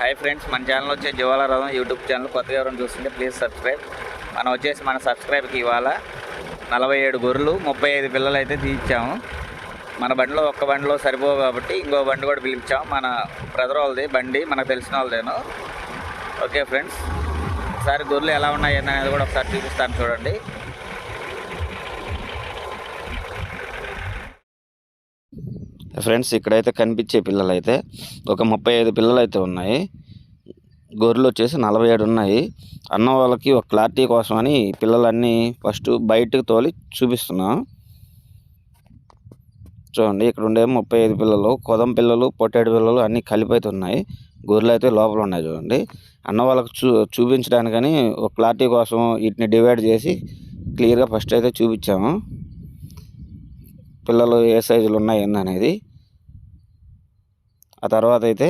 Hi friends మన channel వచ్చే జ్వాల రథం యూట్యూబ్ ఛానల్ కొత్తగా ఎవరైనా చూస్తుంటే ప్లీజ్ సబ్స్క్రైబ్ మనం వచ్చేసి మన సబ్స్క్రైబ్కి ఇవాళ నలభై ఏడు గొర్రెలు ముప్పై ఐదు పిల్లలు అయితే తీయించాము. మన బండిలో ఒక్క బండిలో సరిపోవు కాబట్టి ఇంకో బండి కూడా పిలిపించాము. మన బ్రదర్ వాళ్ళది బండి మనకు తెలిసిన వాళ్ళదేను. ఓకే ఫ్రెండ్స్ ఒకసారి గొర్రెలు ఎలా ఉన్నాయి అనేది కూడా ఒకసారి చూపిస్తాను చూడండి. ఫ్రెండ్స్ ఇక్కడైతే కనిపించే పిల్లలు అయితే ఒక ముప్పై ఐదు పిల్లలు అయితే ఉన్నాయి. గొర్రెలు వచ్చేసి నలభై ఏడు ఉన్నాయి. అన్న వాళ్ళకి ఒక క్లారిటీ కోసమని పిల్లలన్నీ ఫస్ట్ బయటకు తోలి చూపిస్తున్నాం. చూడండి ఇక్కడ ఉండే ముప్పై ఐదు పిల్లలు కొదం పిల్లలు పొట్టేడు పిల్లలు అన్నీ కలిపి అయితే ఉన్నాయి. గొర్రెలు అయితే లోపల ఉన్నాయి చూడండి. అన్న వాళ్ళకి చూ చూపించడానికని ఒక క్లారిటీ కోసం వీటిని డివైడ్ చేసి క్లియర్గా ఫస్ట్ అయితే చూపించాము. పిల్లలు ఏ సైజులు ఉన్నాయి ఏంది అనేది ఆ తర్వాత అయితే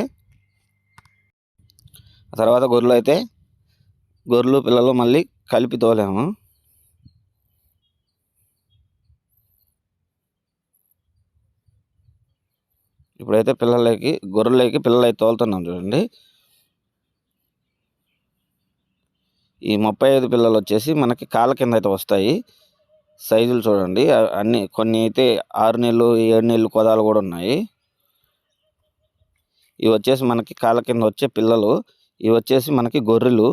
ఆ తర్వాత గొర్రెలు అయితే గొర్రెలు పిల్లలు మళ్ళీ కలిపి తోలాము. ఇప్పుడైతే పిల్లలకి గొర్రెలకి పిల్లలు అయితే తోలుతున్నాం చూడండి. ఈ ముప్పై ఐదు పిల్లలు వచ్చేసి మనకి కాళ్ళ కింద అయితే వస్తాయి. సైజులు చూడండి అన్నీ అన్ని కొన్ని అయితే ఆరు నెలలు ఏడు నెలలు కొదాలు కూడా ఉన్నాయి. ఇవి వచ్చేసి మనకి కాళ్ళ కింద వచ్చే పిల్లలు. ఇవి వచ్చేసి మనకి గొర్రెలు.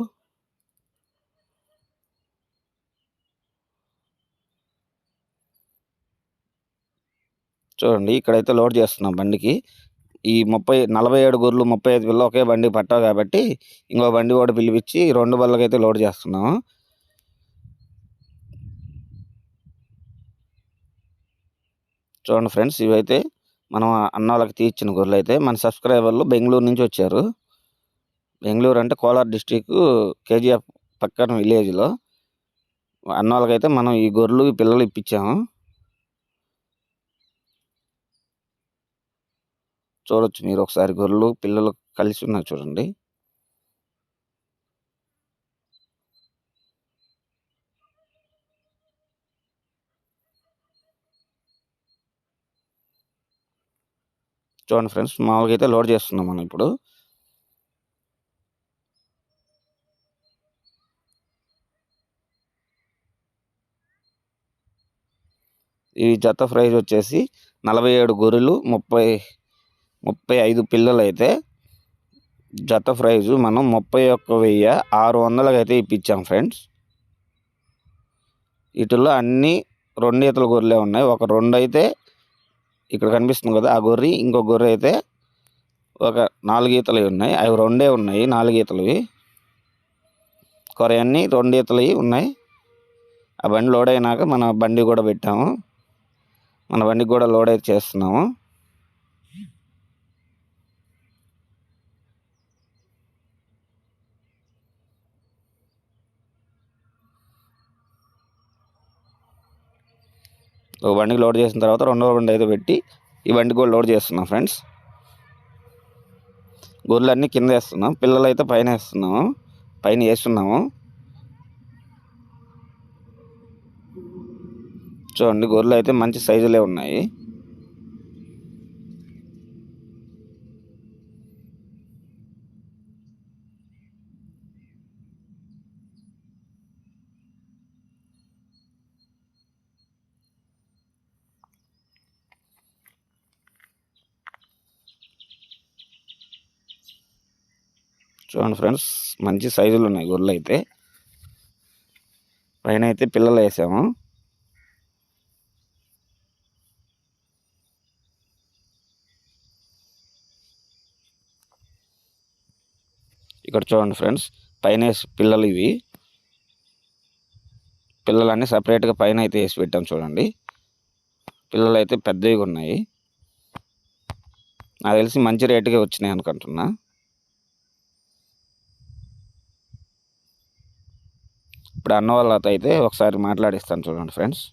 చూడండి ఇక్కడైతే లోడ్ చేస్తున్నాం బండికి. ఈ ముప్పై నలభై ఏడు గొర్రెలు ముప్పై ఐదు పిల్లలు ఒకే బండి పట్టావు కాబట్టి ఇంకో బండి కూడా పిలిపించి రెండు బళ్ళకైతే లోడ్ చేస్తున్నాము. చూడండి ఫ్రెండ్స్ ఇవైతే మనం అన్న వాళ్ళకి తీర్చిన గొర్రెలు అయితే మన సబ్స్క్రైబర్లు బెంగళూరు నుంచి వచ్చారు. బెంగళూరు అంటే కోలార్ డిస్టిక్ కేజీఎఫ్ పక్కన విలేజ్లో. అన్న వాళ్ళకైతే మనం ఈ గొర్రెలు ఈ పిల్లలు ఇప్పించాము. చూడొచ్చు మీరు ఒకసారి గొర్రెలు పిల్లలు కలిసి ఉన్నారు చూడండి. చూడండి ఫ్రెండ్స్ మామూలుగా అయితే లోడ్ చేస్తున్నాం మనం ఇప్పుడు. ఈ జత ప్రైజ్ వచ్చేసి నలభై ఏడు గొర్రెలు ముప్పై ముప్పై ఐదు పిల్లలు అయితే జత ప్రైజు మనం ముప్పై ఒక్క వెయ్యి ఆరు వందలకి అయితే ఇప్పించాం ఫ్రెండ్స్. వీటిల్లో అన్నీ రెండు ఈతల గొర్రెలే ఉన్నాయి. ఒక రెండు అయితే ఇక్కడ కనిపిస్తుంది కదా ఆ గొర్రె. ఇంకో గొర్రె అయితే ఒక నాలుగు ఈతలు ఉన్నాయి. అవి రెండే ఉన్నాయి నాలుగు కొరయన్ని రెండీతలవి ఉన్నాయి. ఆ బండి లోడ్ అయినాక మన బండి కూడా పెట్టాము. మన బండికి కూడా లోడ్ అయితే చేస్తున్నాము. ఒక బండికి లోడ్ చేసిన తర్వాత రెండవ బండి అయితే పెట్టి ఈ బండికి కూడా లోడ్ చేస్తున్నాం ఫ్రెండ్స్. గొర్రెలన్నీ కింద వేస్తున్నాం పిల్లలు అయితే పైన వేస్తున్నాము పైన వేస్తున్నాము. చూడండి గొర్రెలు అయితే మంచి సైజులే ఉన్నాయి. చూడండి ఫ్రెండ్స్ మంచి సైజులు ఉన్నాయి గొర్రెలు అయితే. పైన అయితే పిల్లలు వేసాము. ఇక్కడ చూడండి ఫ్రెండ్స్ పైన వేసి పిల్లలు ఇవి. పిల్లలన్నీ సపరేట్గా పైన అయితే వేసి పెట్టాం చూడండి. పిల్లలు అయితే పెద్దవిగా ఉన్నాయి. నాకు తెలిసి మంచి రేటుకే వచ్చినాయి అనుకుంటున్నా. ఇప్పుడు అన్న వాళ్ళతో అయితే ఒకసారి మాట్లాడిస్తాను చూడండి ఫ్రెండ్స్.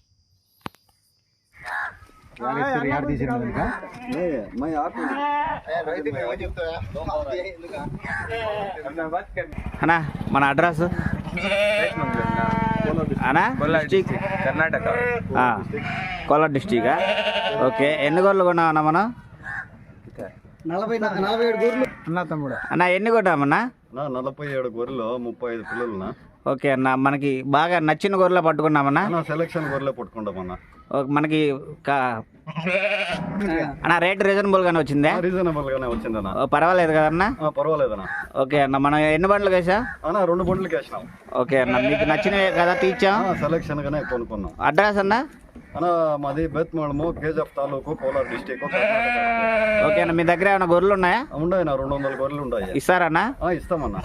అన్నా మన అడ్రస్? అన్నా డిస్టిక్ కర్ణాటక. కోలార్ డిస్టికా ఓకే ఎన్ని గొర్రెలు కొన్నామన్నా మనం? నలభై నలభై ఏడు గొర్రెలు అన్న తమ్ముడు అన్న ఎన్ని కొట్టామన్నా? నా నలభై ఏడు గొర్రెలు ముప్పై ఐదు పిల్లలునా ఓకే అన్న మనకి బాగా నచ్చిన గొర్రెలు పట్టుకున్నామన్నా? సెలక్షన్ గొర్రెలే పట్టుకుంటామన్నా మనకి అన్న రేట్ రీజనబుల్గానే వచ్చిందే? రీజనబుల్ గానే వచ్చిందన్నా పర్వాలేదు కదన్నా పర్వాలేదన్నా ఓకే అన్న మనం ఎన్ని బండ్లు వేసా? అన్న రెండు బండ్లకి వేసినాం. ఓకే అన్న మీకు నచ్చినవే కదా తీర్చాం. సెలక్షన్ గానే కొనుక్కున్నాం. అడ్రస్ అన్న? అన్న మాది బెత్మడము కేజఫ్ తాలూకు కోలార్ డిస్టిక్. ఓకే అన్న మీ దగ్గర ఏమైనా గొర్రెలు ఉన్నాయా? ఉన్నాయి నా రెండు వందల గొర్రెలు ఉన్నాయి ఇస్తారన్నా ఆ, ఇస్తామన్నా.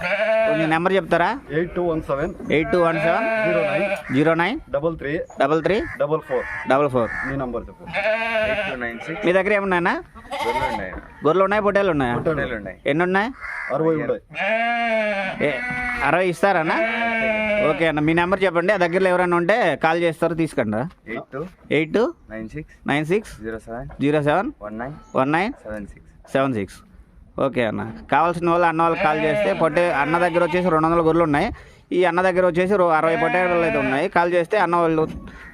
కొంచెం నెంబర్ చెప్తారా? Eight two one seven eight two one seven zero nine zero nine double three double three double four. Double four. నీ నంబర్ చెప్పు. మీ దగ్గర ఏమున్నాయన్నా గొర్రెలు ఉన్నాయి? పొట్టేలు ఉన్నాయా ఎన్ని ఉన్నాయి? అరవై ఉన్నాయి ఏ అరవై ఇస్తారన్నా ఓకే అన్న మీ నెంబర్ చెప్పండి. ఆ దగ్గరలో ఎవరైనా ఉంటే కాల్ చేస్తారు తీసుకోండి eight two eight two nine six nine six zero seven zero seven one nine one nine seven six seven six. Okay అన్న కావాల్సిన వాళ్ళు అన్న వాళ్ళకి కాల్ చేస్తే పొట్టే అన్న దగ్గర వచ్చేసి రెండు వందల గొర్రెలు ఉన్నాయి. ఈ అన్న దగ్గర వచ్చేసి అరవై పొట్టేళ్ళు అయితే ఉన్నాయి. కాల్ చేస్తే అన్న వాళ్ళు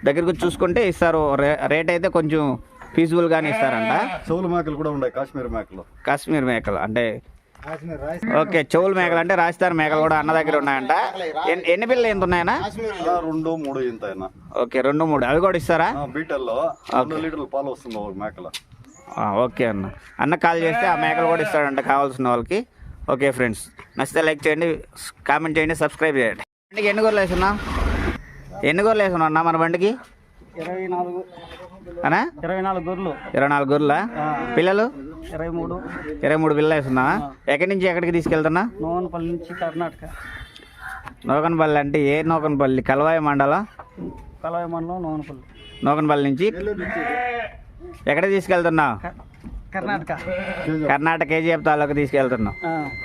దగ్గరికి చూసుకుంటే ఇస్తారు. రేట్ అయితే కొంచెం ఫీజుబుల్గానే ఇస్తారంట. చెవులు మేకలు కూడా ఉన్నాయి కాశ్మీర్ మేకలు. కాశ్మీర్ మేకలు అంటే ఓకే చెవులు మేకలు అంటే రాజస్థాన్ మేకలు కూడా అన్న దగ్గర ఉన్నాయంట. ఎన్ని- ఎన్ని పిల్లలు ఎంత ఉన్నాయన్నా? రెండు మూడు ఇంత అయినా. ఓకే రెండు మూడు. అవి కూడా ఇస్తారా? బీటల్లో లీటర్లు పాలు వస్తుంది ఒక మేకల. ఆ, ఓకే అన్న. అన్న కాల్ చేస్తే ఆ మేకలు కూడా ఇస్తాడంట కావాల్సిన వాళ్ళకి. Okay friends. నచ్చితే లైక్ చేయండి కామెంట్ చేయండి సబ్స్క్రైబ్ చేయండి. బండికి ఎన్ని గొర్రెలు వేసున్నా? ఎన్ని గొర్రెలు వేసున్నా అన్న మన బండికి? ఇరవై నాలుగు. ఇరవై నాలుగు గొర్రెలు. ఇరవై నాలుగు గొర్రెల? పిల్లలు? ఇరవై మూడు. ఇరవై మూడు పిల్లలు వేస్తున్నా ఎక్కడి నుంచి ఎక్కడికి తీసుకెళ్తున్నా? నోవనపల్లి నుంచి కర్ణాటక. నూకనపల్లి అంటే ఏ నూకనపల్లి కలవాయి మండలం? కలవాయి మండలం నోవనపల్లి నూకనపల్లి నుంచి? ఎక్కడ తీసుకెళ్తున్నావు కర్ణాటక. కర్ణాటక కేజీఎఫ్ తాలూకు తీసుకెళ్తున్నావు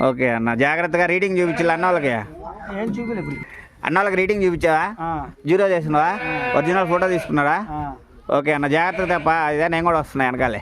ఓకే అన్న. జాగ్రత్తగా రీడింగ్ చూపించాలి అన్న వాళ్ళకి ఏం ఇప్పుడు. అన్న వాళ్ళకి రీడింగ్ చూపించావా? జీరో చేసినావా ఒరిజినల్ ఫోటో తీసుకున్నారా ఓకే అన్న. జాగ్రత్తగా తప్ప ఇదే నేను కూడా వస్తున్నా వెనకాలే.